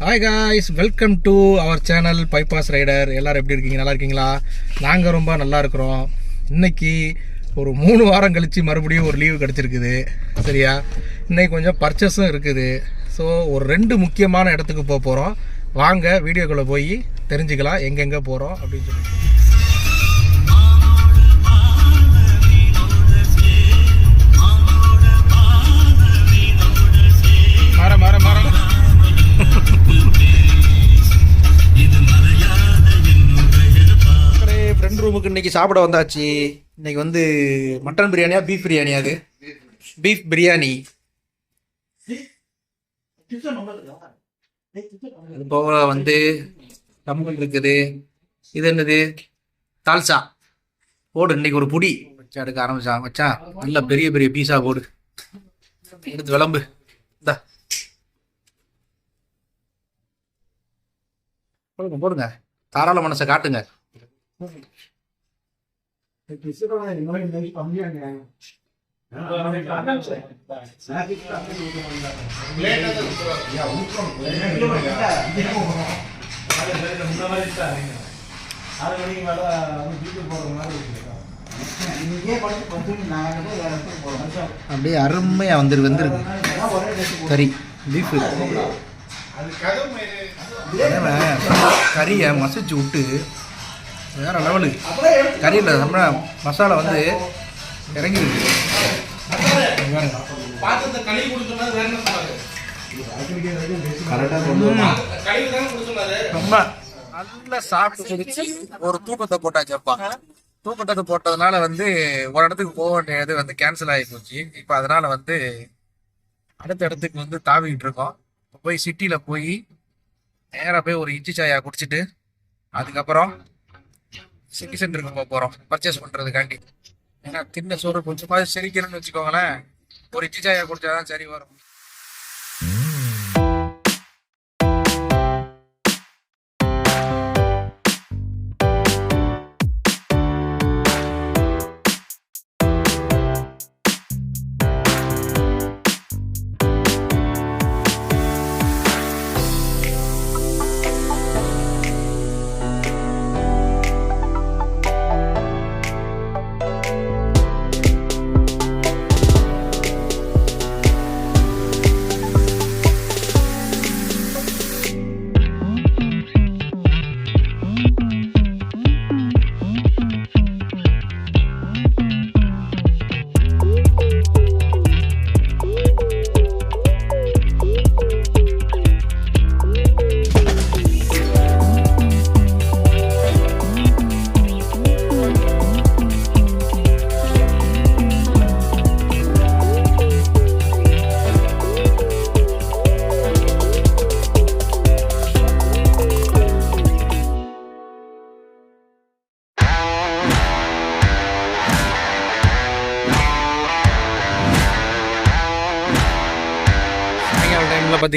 Hi guys welcome to our channel bypass rider எல்லோரும் எப்படி இருக்கீங்க? நல்லா இருக்கீங்களா? நாங்கள் ரொம்ப நல்லா இருக்கிறோம். இன்றைக்கி ஒரு மூணு வாரம் கழித்து மறுபடியும் ஒரு லீவு கிடச்சிருக்குது. சரியா? இன்றைக்கி கொஞ்சம் பர்ச்சேஸும் இருக்குது. ஸோ ஒரு ரெண்டு முக்கியமான இடத்துக்கு போக போகிறோம் வாங்க வீடியோக்குள்ளே போய் தெரிஞ்சுக்கலாம் எங்கெங்கே போகிறோம் அப்படின்னு சொல்லி ஃப்ரெண்ட் ரூமுக்கு இன்னைக்கு சாப்பிட வந்தாச்சு. இன்னைக்கு வந்து மட்டன் பிரியாணியா பீஃப் பிரியாணியா அது? பீஃப் பிரியாணி. அது போக வந்து கம்பல் இருக்குது. இது என்னது? தால்சா. போடு இன்னைக்கு ஒரு புடி. வச்சா எடுக்க ஆரம்பிச்சா வச்சா நல்ல பெரிய பெரிய பீஸா போடு. எடுத்து விளம்பு. இந்தா. போடுங்க போடுங்க. தாராள மனசை காட்டுங்க. அப்படியே அருமையா வந்துரு வந்துருக்கு கறி பீஃபு கறியை மசிச்சு விட்டு வேறு லெவலு. கறியில் நம்ம மசாலா வந்து இறங்கிருக்கு ரொம்ப நல்லா சாப்பிட்டு முடிச்சு ஒரு தூக்கத்தை போட்டாச்சப்பா தூக்கத்தை போட்டதுனால வந்து ஒரு இடத்துக்கு போக வேண்டியது வந்து கேன்சல் ஆகி போச்சு. இப்போ அதனால வந்து அடுத்த இடத்துக்கு வந்து தாவிக்கிட்டு இருக்கோம். போய் சிட்டியில் போய் நேராக போய் ஒரு இஞ்சி சாயா குடிச்சிட்டு அதுக்கப்புறம் சிட்டி சென்டருக்கு போக போகிறோம் பர்ச்சேஸ் பண்ணுறதுக்காண்டி ஏன்னா தின்ன சோறு கொஞ்சமாவது செரிக்கணும்னு வச்சுக்கோங்களேன். ஒரு இட்லி சாயா குடிச்சாதான் சரி வரும்.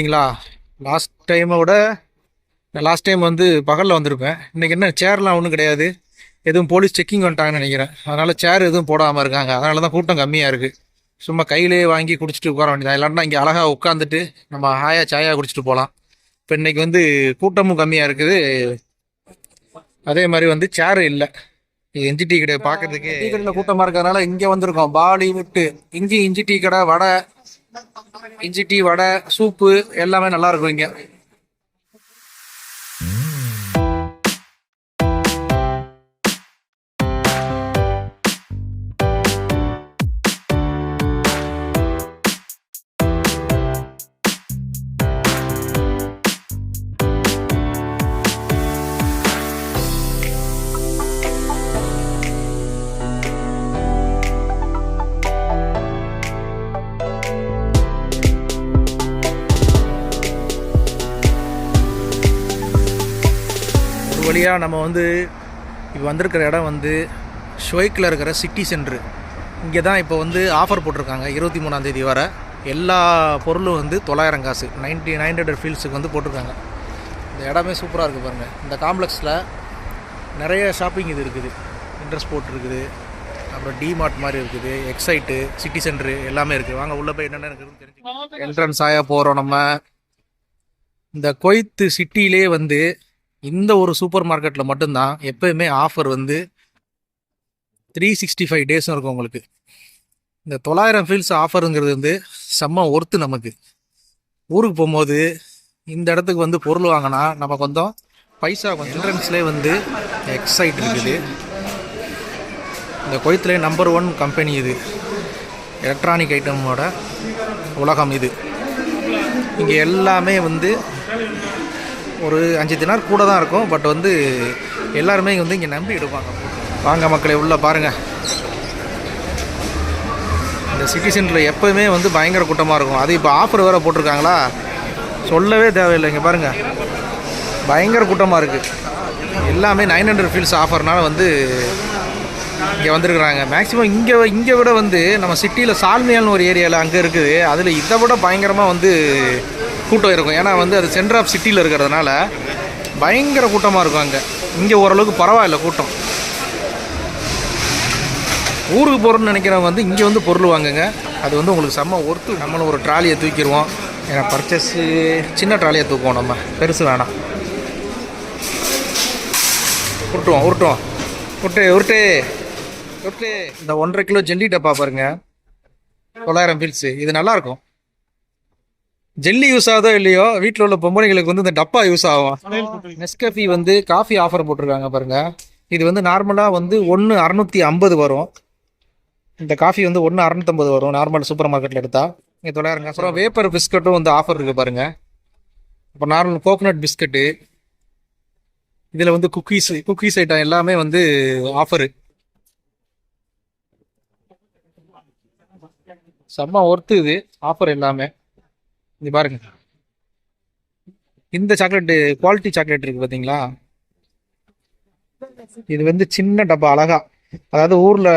பார்த்தீங்களா லாஸ்ட் டைமை விட லாஸ்ட் டைம் வந்து பகலில் வந்திருப்பேன். இன்றைக்கி என்ன சேர்லாம் ஒன்றும் கிடையாது. எதுவும் போலீஸ் செக்கிங் வந்துட்டாங்கன்னு நினைக்கிறேன். அதனால் சேர் எதுவும் போடாமல் இருக்காங்க. அதனால தான் கூட்டம் கம்மியாக இருக்குது சும்மா கையிலே வாங்கி குடிச்சிட்டு உட்கார வேண்டியதான் இல்லாட்டினா இங்கே அழகாக உட்காந்துட்டு நம்ம ஹாயா சாயா குடிச்சிட்டு போகலாம் இப்போ இன்னைக்கு வந்து கூட்டமும் கம்மியாக இருக்குது. அதே மாதிரி வந்து சேர் இல்லை. இஞ்சி டீ கடை பார்க்கறதுக்கு டீ கடையில் கூட்டமாக இருக்கிறதுனால இங்கே வந்திருக்கோம். பாலிவுட்டு. இஞ்சி இஞ்சி டீ கடை வடை. இஞ்சி டீ வடை சூப்பு எல்லாமே நல்லா இருக்கும் இங்க. வழியாக நம்ம வந்து இப்போ வந்திருக்கிற இடம் வந்து ஷொய்க்கில் இருக்கிற சிட்டி சென்ட்ரு இங்கே தான் இப்போ வந்து ஆஃபர் போட்டிருக்காங்க. இருபத்தி மூணாந்தேதி வர எல்லா பொருளும் வந்து தொள்ளாயிரம் காசு. நைன்டி நைன் ஹண்ட்ரட் ஃபீல்ஸுக்கு வந்து போட்டிருக்காங்க. இந்த இடமே சூப்பராக இருக்குது பாருங்கள் இந்த காம்ப்ளெக்ஸில் நிறைய ஷாப்பிங் இது இருக்குது. இன்ட்ரெஸ்ட் போட் இருக்குது. அப்புறம் டிமார்ட் மாதிரி இருக்குது. எக்ஸைட்டு சிட்டி சென்டரு எல்லாமே இருக்குது வாங்க உள்ளே போய் என்னென்ன இருக்குதுன்னு தெரிஞ்சு என்ட்ரன்ஸ் ஆயா போகிறோம் நம்ம. இந்த கொய்த்து சிட்டிலே வந்து இந்த ஒரு சூப்பர் மார்க்கெட்டில் மட்டும்தான் எப்பயுமே ஆஃபர் வந்து த்ரீ சிக்ஸ்டி ஃபைவ் டேஸும் இருக்கும் உங்களுக்கு. இந்த தொள்ளாயிரம் ஃபீல்ஸ் ஆஃபருங்கிறது வந்து செம்ம ஒர்த்து நமக்கு. ஊருக்கு போகும்போது இந்த இடத்துக்கு வந்து பொருள் வாங்கினா நம்ம கொஞ்சம் பைசா கொஞ்சம் என்ட்ரன்ஸ்லேயே வந்து எக்ஸைட் இருக்குது. இந்த கொய்த்துலேயே நம்பர் ஒன் கம்பெனி இது. எலக்ட்ரானிக் ஐட்டமோட உலகம் இது. இங்கே எல்லாமே வந்து ஒரு அஞ்சு தினார் கூட தான் இருக்கும். பட் வந்து எல்லாருமே இங்கே வந்து இங்கே நம்பி எடுப்பாங்க வாங்க மக்களை உள்ளே பாருங்கள் இந்த சிட்டி சென்டரில் எப்போவுமே வந்து பயங்கர கூட்டமாக இருக்கும். அது இப்போ ஆஃபர் வேறு போட்டிருக்காங்களா? சொல்லவே தேவையில்லை. இங்கே பாருங்கள் பயங்கர கூட்டமாக இருக்குது எல்லாமே நைன் ஹண்ட்ரட் ஃபீல்ஸ் ஆஃபர்னால வந்து இங்கே வந்திருக்கிறாங்க. மேக்ஸிமம் இங்கே இங்கே விட வந்து நம்ம சிட்டியில் சால்மியால்னு ஒரு ஏரியாவில் அங்கே இருக்குது. அதில் இதை விட பயங்கரமாக வந்து கூட்டம் இருக்கும். ஏன்னா வந்து அது சென்டர் ஆஃப் சிட்டியில் இருக்கிறதுனால பயங்கர கூட்டமாக இருக்கும் அங்கே. இங்கே ஓரளவுக்கு பரவாயில்ல கூட்டம். ஊருக்கு போகிறோன்னு நினைக்கிறவங்க வந்து இங்கே வந்து பொருள் வாங்குங்க. அது வந்து உங்களுக்கு செம்ம ஒர்த்து நம்மளும் ஒரு ட்ராலியை தூக்கிடுவோம். ஏன்னா பர்ச்சேஸு சின்ன ட்ராலியை தூக்குவோம் நம்ம. பெருசு வேணாம். உருட்டுவோம் உருட்டுவோம். உருட்டு உருட்டு. உருட்டு. இந்த ஒன்றரை கிலோ ஜெல்லி டப்பா பாருங்க. தொள்ளாயிரம் பீல்ஸு இது நல்லாயிருக்கும் ஜெல்லி யூஸ் ஆகுதோ இல்லையோ வீட்டில் உள்ள பொம்பளைங்களுக்கு வந்து இந்த டப்பா யூஸ் ஆகும். நெஸ்கஃபி வந்து காஃபி ஆஃபர் போட்டிருக்காங்க பாருங்க. இது வந்து நார்மலாக வந்து ஒன்று அறநூற்றி ஐம்பது வரும். இந்த காஃபி வந்து ஒன்று அறநூத்தம்பது வரும் நார்மல் சூப்பர் மார்க்கெட்டில் எடுத்தா. நீங்கள் தொள்ளாயிரங்க அப்புறம் வேப்பர் பிஸ்கட்டும் வந்து ஆஃபர் இருக்குது பாருங்க. அப்புறம் நார்மல் கோகனட் பிஸ்கட்டு இதில் வந்து குக்கீஸ் குக்கீஸ் ஐட்டம் எல்லாமே வந்து ஆஃபரு செம்ம ஒர்த்து இது ஆஃபர் எல்லாமே. இது பாருங்க. இந்த சாக்லேட்டு குவாலிட்டி சாக்லேட் இருக்கு பார்த்தீங்களா இது வந்து சின்ன டப்பா அழகா. அதாவது ஊரில்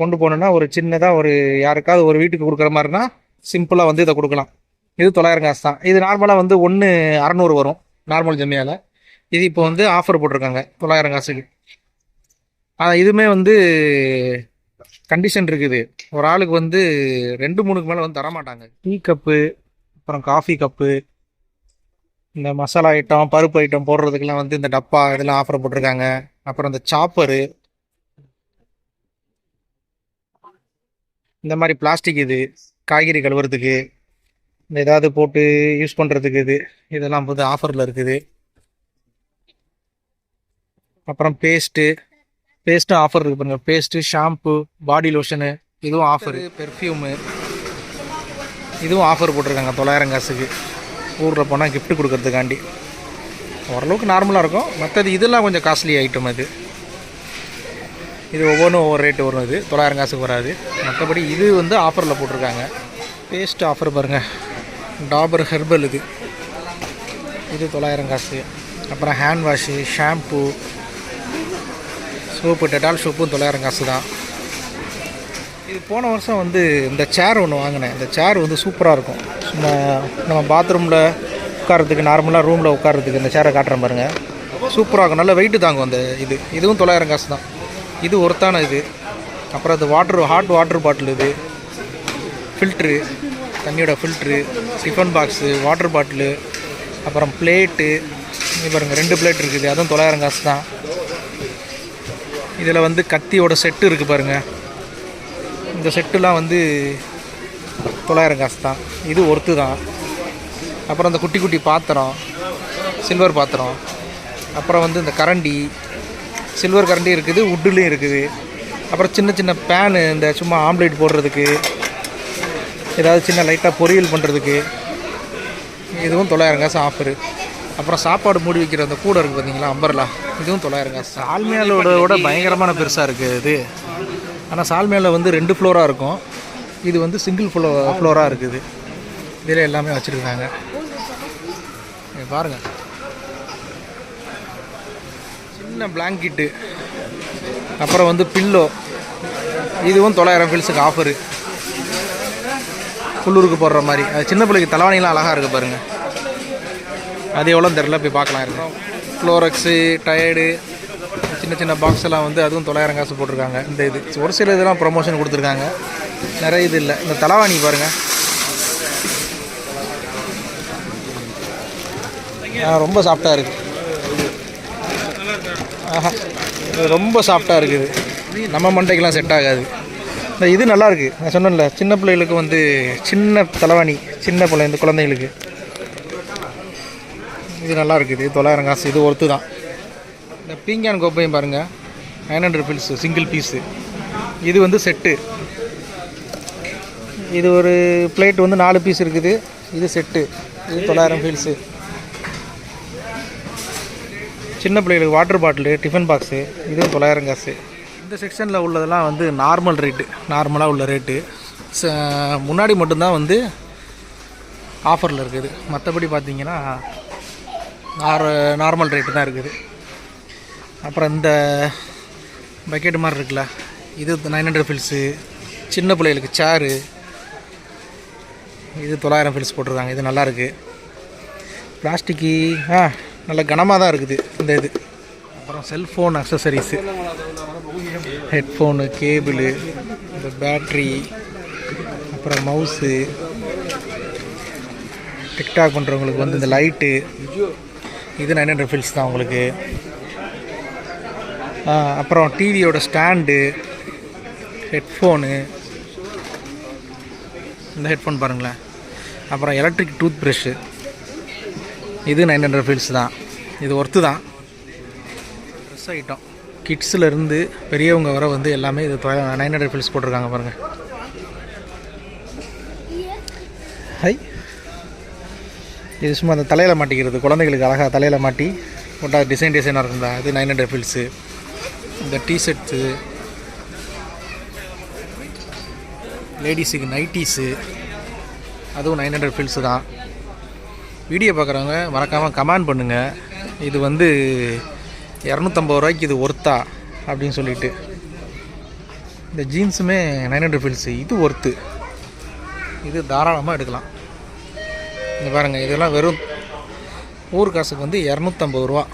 கொண்டு போகணுன்னா ஒரு சின்னதாக ஒரு யாருக்காவது ஒரு வீட்டுக்கு கொடுக்குற மாதிரினா சிம்பிளாக வந்து இதை கொடுக்கலாம். இது தொள்ளாயிரம் காசு தான். இது நார்மலாக வந்து ஒன்று அறநூறு வரும் நார்மல் ஜம்மியால். இது இப்போ வந்து ஆஃபர் போட்டிருக்காங்க தொள்ளாயிரம் காசுக்கு. ஆனால் இதுவுமே வந்து கண்டிஷன் இருக்குது. ஒரு ஆளுக்கு வந்து ரெண்டு மூணுக்கு மேலே வந்து தரமாட்டாங்க. டீ கப்பு அப்புறம் காஃபி கப்பு இந்த மசாலா ஐட்டம் பருப்பு ஐட்டம் போடுறதுக்கெல்லாம் வந்து இந்த டப்பா இதெல்லாம் ஆஃபர் போட்டிருக்காங்க. அப்புறம் இந்த சாப்பரு இந்த மாதிரி பிளாஸ்டிக் இது காய்கறி கழுவுறதுக்கு இந்த ஏதாவது போட்டு யூஸ் பண்ணுறதுக்கு இது இதெல்லாம் வந்து ஆஃபரில் இருக்குது. அப்புறம் பேஸ்ட்டு பேஸ்ட்டும் ஆஃபர் இருக்குது பாருங்கள் பேஸ்ட்டு ஷாம்பு பாடி லோஷனு இதுவும் ஆஃபரு பெர்ஃப்யூமு இதுவும் ஆஃபர் போட்டிருக்காங்க. தொள்ளாயிரம் காசுக்கு. ஊரில் போனால் கிஃப்ட் கொடுக்கறதுக்காண்டி. ஓரளவுக்கு நார்மலாக இருக்கும். மற்றது இதெல்லாம் கொஞ்சம் காஸ்ட்லி ஐட்டம் அது. இது ஒவ்வொன்றும் ஒவ்வொரு ரேட்டு வரும் இது. தொள்ளாயிரம் காசுக்கு வராது. மற்றபடி இது வந்து ஆஃபரில் போட்டிருக்காங்க. பேஸ்ட் ஆஃபர் பாருங்கள் டாபர் ஹெர்பல் இது. இது தொள்ளாயிரம் காசு. அப்புறம் hand wash shampoo soap Dettol சோப்பும் தொள்ளாயிரம் காசு தான் இது போன வருஷம் வந்து இந்த சேர் ஒன்று வாங்கினேன். இந்த சேர் வந்து சூப்பராக இருக்கும். சும்மா நம்ம பாத்ரூமில் உட்காரத்துக்கு நார்மலாக ரூமில் உட்காரத்துக்கு இந்த சேரை காட்டுறேன் பாருங்கள் சூப்பராக இருக்கும். நல்ல வெயிட்டு தாங்கும் அந்த இது. இதுவும் தொள்ளாயிரம் காசு தான். இது ஒருத்தான இது. அப்புறம் அது வாட்டர் ஹாட் வாட்டர் பாட்டில் இது. ஃபில்ட்ரு தண்ணியோட filter tiffin box water bottle அப்புறம் பிளேட்டு பாருங்கள் ரெண்டு பிளேட் இருக்குது. அதுவும் தொள்ளாயிரம் காசு தான். இதில் வந்து கத்தியோட செட்டு இருக்குது பாருங்கள் இந்த செட்டுலாம் வந்து தொள்ளாயிரம் காசு தான் இது ஒர்த்து தான் அப்புறம் இந்த குட்டி குட்டி பாத்திரம் சில்வர் பாத்திரம் அப்புறம் வந்து இந்த கரண்டி சில்வர் கரண்டி இருக்குது உட்டுலேயும் இருக்குது. அப்புறம் சின்ன சின்ன பேனு இந்த சும்மா ஆம்லேட் போடுறதுக்கு ஏதாவது சின்ன லைட்டாக பொரியல் பண்ணுறதுக்கு இதுவும் தொள்ளாயிரம் காசு ஆஃபரு அப்புறம் சாப்பாடு மூடி வைக்கிற அந்த கூடை இருக்குது பார்த்தீங்களா அம்பர்லா இதுவும் தொள்ளாயிரம் காசு ஆல்மியாலோட விட பயங்கரமான பெருசாக இருக்குது இது. ஆனால் சால்மேல வந்து ரெண்டு ஃப்ளோராக இருக்கும். இது வந்து சிங்கிள் ஃப்ளோ ஃப்ளோராக இருக்குது. இதில் எல்லாமே வச்சுருக்காங்க. பாருங்கள் சின்ன பிளாங்கிட்டு அப்புறம் வந்து பில்லோ இதுவும் தொள்ளாயிரம் ஃபில்ஸுக்கு ஆஃபரு குள்ளூருக்கு போடுற மாதிரி. அது சின்ன பிள்ளைக்கு தலைவாணிலாம் அழகாக இருக்குது பாருங்கள் அது எவ்வளோன்னு தெரில போய் பார்க்கலாம். இருக்கும் ஃப்ளோரக்ஸு டயர்டு சின்ன சின்ன பாக்ஸ் எல்லாம் வந்து அதுவும் தொள்ளாயிரம் காசு போட்டிருக்காங்க. இந்த இது. ஒரு சில இதெல்லாம் ப்ரொமோஷன் கொடுத்துருக்காங்க. நிறைய இது இல்லை. இந்த தலைவாணி பாருங்கள் ரொம்ப சாஃப்டாக இருக்குது ஆஹா. இது ரொம்ப சாஃப்டாக இருக்குது. நம்ம மண்டைக்கெலாம் செட் ஆகாது. இந்த இது நல்லாயிருக்கு நான் சொன்னேன்ல சின்ன பிள்ளைகளுக்கு வந்து சின்ன தலைவாணி சின்ன பிள்ளை இந்த குழந்தைகளுக்கு. இது நல்லா இருக்குது. தொள்ளாயிரம் காசு. இது ஒர்த்து தான் இந்த பீங்கான் கோப்பையும் பாருங்கள் nine hundred fils single piece இது வந்து செட்டு இது ஒரு பிளேட் வந்து நாலு பீஸ் இருக்குது. இது செட்டு இது தொள்ளாயிரம் பீல்ஸு சின்ன பிள்ளைகளுக்கு வாட்டர் பாட்டிலு டிஃபன் பாக்ஸு இதுவும் தொள்ளாயிரம் காசு. இந்த செக்ஷனில் உள்ளதெல்லாம் வந்து நார்மல் ரேட்டு நார்மலாக உள்ள ரேட்டு ச- முன்னாடி மட்டும்தான் வந்து ஆஃபரில் இருக்குது. மற்றபடி பார்த்தீங்கன்னா நார் நார்மல் ரேட்டு தான் இருக்குது. அப்புறம் இந்த பக்கெட் மாதிரி இருக்குல்ல இது நைன் ஹண்ட்ரட் ஃபில்ஸு சின்ன பிள்ளைகளுக்கு சேரு இது தொள்ளாயிரம் ஃபில்ஸ் போட்டிருக்காங்க இது நல்லாயிருக்கு பிளாஸ்டிக்கு ஆ நல்ல கனமாக தான் இருக்குது இந்த இது. அப்புறம் செல்ஃபோன் அக்சசரிஸு ஹெட்ஃபோனு கேபிளு இந்த பேட்ரி அப்புறம் மவுஸு டிக்டாக் பண்ணுறவங்களுக்கு வந்து இந்த லைட்டு இது நைன் ஹண்ட்ரட் ஃபில்ஸ் தான் உங்களுக்கு. அப்புறம் டிவியோட ஸ்டாண்டு ஹெட்ஃபோனு இந்த ஹெட்ஃபோன் பாருங்களேன். அப்புறம் எலக்ட்ரிக் டூத் ப்ரஷ்ஷு இது நைன் ஹண்ட்ரட் ஃபீல்ஸ் தான். இது ஒர்த்து தான். ட்ரெஸ் ஐட்டம் கிட்ஸில் பெரியவங்க வர வந்து எல்லாமே இது நைன் ஹண்ட்ரட் ஃபீல்ஸ் போட்டிருக்காங்க பாருங்கள் ஹை இது சும்மா அந்த தலையில் மாட்டிக்கிறது. குழந்தைகளுக்கு அழகாக தலையில் மாட்டி போட்டால் டிசைன் டிசைனாக இருக்குதா இது நைன் ஹண்ட்ரட் ஃபீல்ஸு இந்த டிஷர்ட்ஸு லேடிஸுக்கு நைட்டிஸு அதுவும் நைன் ஹண்ட்ரட் ஃபில்ஸு தான். வீடியோ பார்க்குறவங்க மறக்காமல் கமெண்ட் பண்ணுங்கள் இது வந்து இரநூத்தம்பது ரூபாய்க்கு இது ஒர்த்தா அப்படின்னு சொல்லிட்டு. இந்த ஜீன்ஸுமே நைன் ஹண்ட்ரட் ஃபில்ஸு இது ஒர்த்து இது தாராளமாக எடுக்கலாம். இங்க பாருங்கள் இதெல்லாம் வெறும் ஊர் காசுக்கு வந்து இரநூத்தம்பது ரூபா.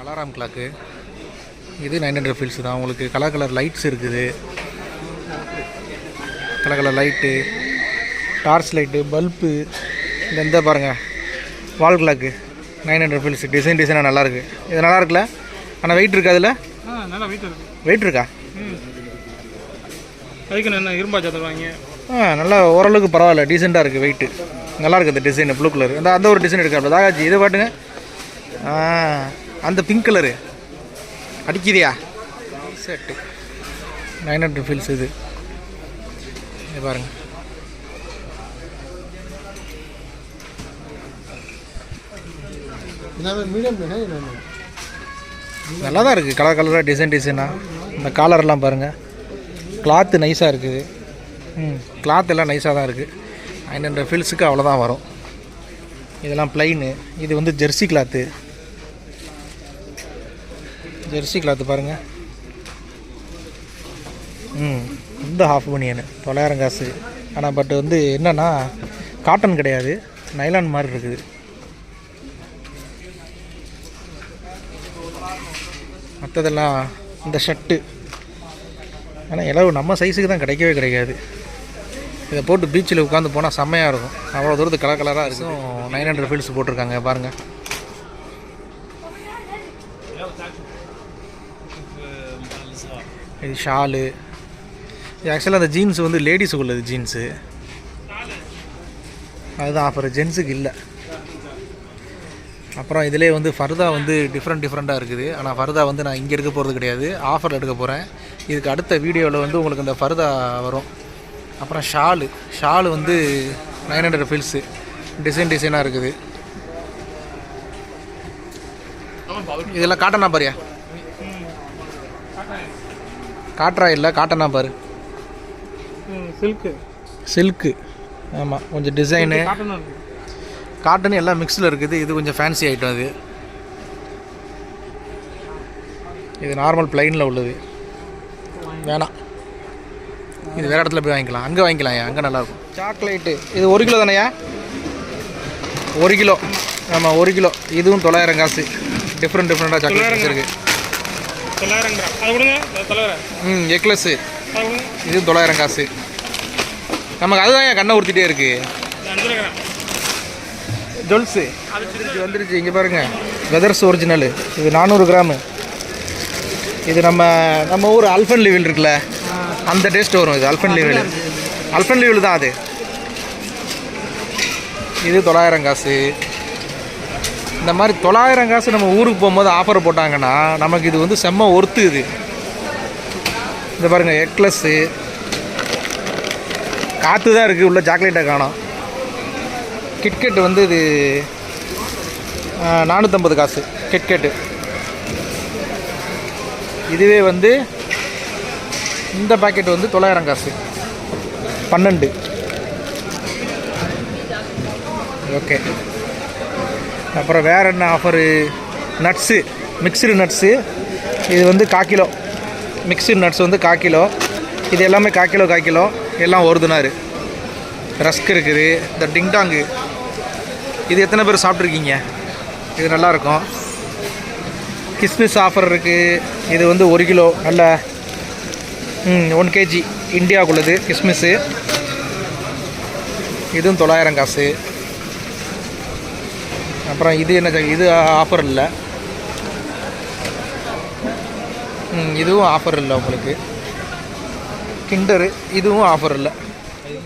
அலாரம் கிளாக்கு இது நைன் ஹண்ட்ரட் ஃபில்ஸ் தான். உங்களுக்கு கலர் கலர் லைட்ஸ் இருக்குது. Colour colour light torch light bulb இந்த இந்த பாருங்கள் wall clock nine hundred fils design டிசைனாக நல்லாயிருக்கு இது நல்லா இருக்குல்ல? ஆனால் வெயிட் இருக்கா அதில்? வெயிட் இருக்கு. அதுக்கு என்ன ஆ நல்லா ஓரளவுக்கு பரவாயில்ல. டீசெண்டாக இருக்குது வெயிட்டு நல்லா இருக்குது அந்த டிசைன் ப்ளூ கலர் அந்த அந்த ஒரு டிசைன் எடுக்க தாகாச்சி இதை பாட்டுங்க ஆ அந்த பிங்க் கலரு அடிக்குதியா செட்டு நைன் ஹண்ட்ரட் ஃபீல்ஸ் இது. இது பாருங்க நல்லா தான் இருக்குது கலர் கலராக டிசைன் டிசைனாக இந்த காலர்லாம் பாருங்கள் கிளாத்து நைஸாக இருக்குது. ம் கிளாத் எல்லாம் நைஸாக தான் இருக்குது நைன் ஹண்ட்ரட் ஃபீல்ஸுக்கு அவ்வளோதான் வரும். இதெல்லாம் ப்ளைனு இது வந்து ஜெர்சி கிளாத்து ஜெர்சி கிளாத்து பாருங்கள் ம் இந்த ஹாஃப் பனியனு தொள்ளாயிரம் காசு. ஆனால் பட் வந்து என்னென்னா காட்டன் கிடையாது. நைலான் மாதிரி இருக்குது. மற்றதெல்லாம் இந்த ஷர்ட்டு ஆனால் இலவு நம்ம சைஸுக்கு தான் கிடைக்கவே கிடைக்காது. இதை போட்டு பீச்சில் உட்காந்து போனால் செம்மையாக இருக்கும். அவ்வளோ தூரத்துக்கு கலர் கலராக இருக்கும் நைன் ஹண்ட்ரட் ஃபீல்ஸ் போட்டிருக்காங்க பாருங்கள் இது ஷாலு. இது ஆக்சுவலாக அந்த ஜீன்ஸ் வந்து லேடிஸுக்கு உள்ளது ஜீன்ஸு அதுதான் ஆஃபர் ஜென்ஸுக்கு இல்லை. அப்புறம் இதிலே வந்து ஃபர்தா வந்து டிஃப்ரெண்ட் டிஃப்ரெண்ட்டாக இருக்குது. ஆனால் ஃபர்தா வந்து நான் இங்கே எடுக்க போகிறது கிடையாது. ஆஃபரில் எடுக்க போகிறேன் இதுக்கு அடுத்த வீடியோவில் வந்து உங்களுக்கு இந்த ஃபர்தா வரும். அப்புறம் ஷாலு. ஷாலு வந்து நைன் ஹண்ட்ரட் ஃபில்ஸு டிசைன் டிசைனாக இருக்குது. இதெல்லாம் காட்டனா பாரியா? காட்டுறா இல்லை காட்டனா பாரு. சில்க்கு சில்க்கு ஆமாம் கொஞ்சம் டிசைனு காட்டன் எல்லாம் மிக்ஸில் இருக்குது இது கொஞ்சம் ஃபேன்சி ஐட்டம் அது. இது நார்மல் பிளைனில் உள்ளது. வேணாம். இது வேறு இடத்துல போய் வாங்கிக்கலாம். அங்கே வாங்கிக்கலாம் அங்கே நல்லாயிருக்கும். சாக்லேட்டு இது ஒரு கிலோ தானேயா ஒரு கிலோ. ஆமாம் ஒரு கிலோ. இதுவும் தொள்ளாயிரம் காசு. டிஃப்ரெண்ட் டிஃப்ரெண்ட்டாக சாக்லேட் இருக்குது தொள்ளாயிரம் கிராம் அது கொடுங்க. தலைவரை ம் கொடுங்க. இதுவும் தொள்ளாயிரம் காசு. நமக்கு அதுதான் கண்ணை இது அஞ்சு கிராம் ஜொல்ஸு வந்துருச்சு வந்துருச்சு. இங்கே பாருங்க. வெதர்ஸ் ஒரிஜினலு. இது நானூறு கிராமு. இது நம்ம நம்ம ஊர் அல்ஃபன் லீவில் இருக்குல்ல? அந்த டேஸ்ட் வரும் இது அல்ஃபன் லீவில். அல்ஃபன் லீவில் தான் அது. இது தொள்ளாயிரம் காசு. இந்த மாதிரி தொள்ளாயிரம் காசு நம்ம ஊருக்கு போகும்போது ஆஃபர் போட்டாங்கன்னா நமக்கு இது வந்து செம்ம ஒர்த்து இது. இந்த பாருங்கள் எக்லஸ்ஸு காற்று தான் இருக்குது உள்ள சாக்லேட்டை காணோம். கிட்கெட் வந்து இது நானூற்றம்பது காசு கிட்கெட்டு இதுவே வந்து இந்த பாக்கெட் வந்து தொள்ளாயிரம் காசு. பன்னெண்டு. ஓகே அப்புறம் வேறு என்ன ஆஃபரு நட்ஸு மிக்சடு நட்ஸு இது வந்து கா கிலோ. மிக்சடு நட்ஸ் வந்து கா கிலோ. இது எல்லாமே கா கிலோ கா கிலோ. எல்லாம் ஒரு ரஸ்க் இருக்குது. இந்த டிங்டாங்கு இது எத்தனை பேர் சாப்பிட்ருக்கீங்க இது நல்லாயிருக்கும். கிஸ்மிஸ் ஆஃபர் இருக்குது இது வந்து ஒரு கிலோ. நல்ல ஒன் கேஜி இந்தியாவுக்குள்ளது கிஸ்மிஸ்ஸு இதுவும் தொள்ளாயிரம் காசு. அப்புறம் இது என்ன இது ஆஃபர் இல்லை. இதுவும் ஆஃபர் இல்லை உங்களுக்கு. கிண்டரு இதுவும் ஆஃபர் இல்லை.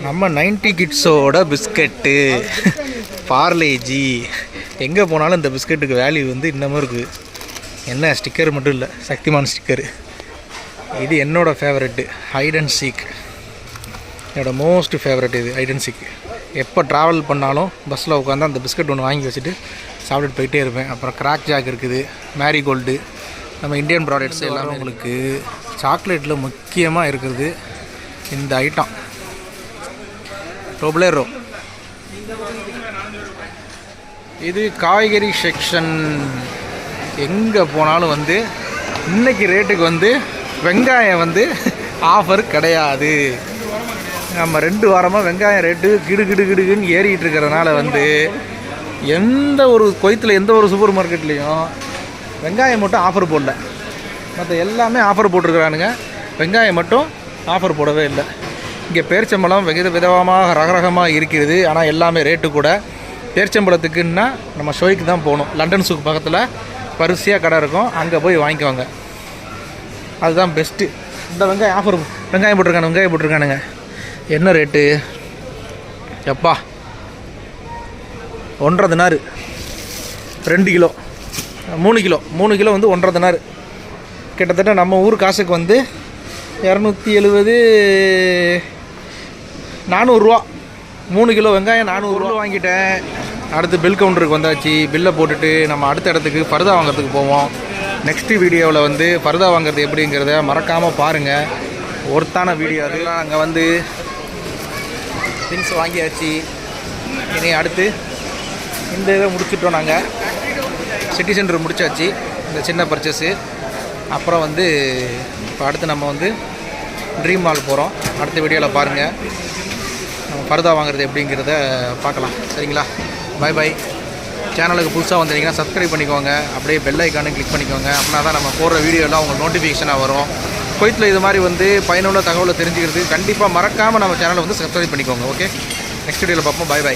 நம்ம நைன்டி கிட்ஸோட பிஸ்கட்டு பார்லேஜி எங்கே போனாலும் இந்த பிஸ்கட்டுக்கு வேல்யூ வந்து இன்னமும் இருக்குது என்ன ஸ்டிக்கர் மட்டும் இல்லை சக்திமான் ஸ்டிக்கரு இது என்னோடய ஃபேவரெட்டு ஹைட் அண்ட் சீக் என்னோடய மோஸ்ட் ஃபேவரட் இது ஹைட் அண்ட் சீக்கு எப்போ ட்ராவல் பண்ணாலும் பஸ்ஸில் உட்காந்து அந்த பிஸ்கட் ஒன்று வாங்கி வச்சுட்டு சாப்பிட்டுட்டு போயிட்டே இருப்பேன். அப்புறம் கிராக் ஜாக் இருக்குது மேரிகோல்டு நம்ம இந்தியன் ப்ராடக்ட்ஸ் எல்லாமே உங்களுக்கு சாக்லேட்டில் முக்கியமாக இருக்கிறது இந்த ஐட்டம் டொப்ளேரோ இது காய்கறி செக்ஷன் எங்கே போனாலும் வந்து இன்னைக்கு ரேட்டுக்கு வந்து வெங்காயம் வந்து ஆஃபர் கிடையாது. நம்ம ரெண்டு வாரமாக வெங்காயம் ரேட்டு கிடு கிடு கிடுன்னு ஏறிட்டு இருக்கிறதுனால வந்து எந்த ஒரு கொய்த்தில் எந்த ஒரு சூப்பர் மார்க்கெட்லேயும் வெங்காயம் மட்டும் ஆஃபர் போடல. மற்ற எல்லாமே ஆஃபர் போட்டிருக்கிறானுங்க. வெங்காயம் மட்டும் ஆஃபர் போடவே இல்லை. இங்கே பேரிச்சம்பழம் வித விதமாக ரகரகமாக இருக்கிறது. ஆனால் எல்லாமே ரேட்டு கூட. பேரிச்சம்பழத்துக்குன்னா நம்ம ஷோய்க்கு தான் போகணும். லண்டன் சூக்கு பக்கத்தில் பரிசையாக கடை இருக்கும். அங்கே போய் வாங்கிக்குவாங்க அதுதான் பெஸ்ட்டு இந்த வெங்காயம் ஆஃபர் வெங்காயம் போட்டிருக்கானு வெங்காயம் போட்டிருக்கானுங்க. என்ன ரேட்டு? எப்பா? ஒன்றரை தினாறு. ரெண்டு கிலோ. மூணு கிலோ. மூணு கிலோ வந்து ஒன்றரை தினாறு. கிட்டத்தட்ட நம்ம ஊர் காசுக்கு வந்து இரநூத்தி எழுபது நானூறுரூவா மூணு கிலோ வெங்காயம் நானூறுரூவா வாங்கிட்டேன். அடுத்து பில் கவுண்டருக்கு வந்தாச்சு. பில்லை போட்டுட்டு நம்ம அடுத்த இடத்துக்கு ஃபர்தா வாங்குறதுக்கு போவோம். நெக்ஸ்ட்டு வீடியோவில் வந்து ஃபர்தா வாங்குறது எப்படிங்கிறத மறக்காமல் பாருங்கள் ஒருத்தான வீடியோ அதெல்லாம் அங்கே வந்து திங்ஸ் வாங்கியாச்சு. இனி அடுத்து இந்த இதை முடிச்சிட்டோம் நாங்கள் சிட்டி சென்டர் முடிச்சாச்சு. இந்த சின்ன பர்ச்சேஸு அப்புறம் வந்து இப்போ அடுத்து நம்ம வந்து ட்ரீம் மால் போகிறோம் அடுத்த வீடியோவில் பாருங்கள் நம்ம பர்தா வாங்குறது எப்படிங்கிறத பார்க்கலாம். சரிங்களா? பை பை சேனலுக்கு புதுசாக வந்தீங்கன்னா சப்ஸ்கிரைப் பண்ணிக்கோங்க. அப்படியே பெல் ஐக்கானு கிளிக் பண்ணிக்கோங்க. அப்படின்னா தான் நம்ம போடுற வீடியோலாம் உங்களுக்கு நோட்டிஃபிகேஷனாக வரும். குவைத்தில் இது மாதிரி வந்து பயனுள்ள தகவலை தெரிஞ்சுக்கிறதுக்கு கண்டிப்பாக மறக்காமல் நம்ம சேனலை வந்து சப்ஸ்கிரைப் பண்ணிக்கோங்க ஓகே நெக்ஸ்ட் வீடியோவில் பார்ப்போம். By by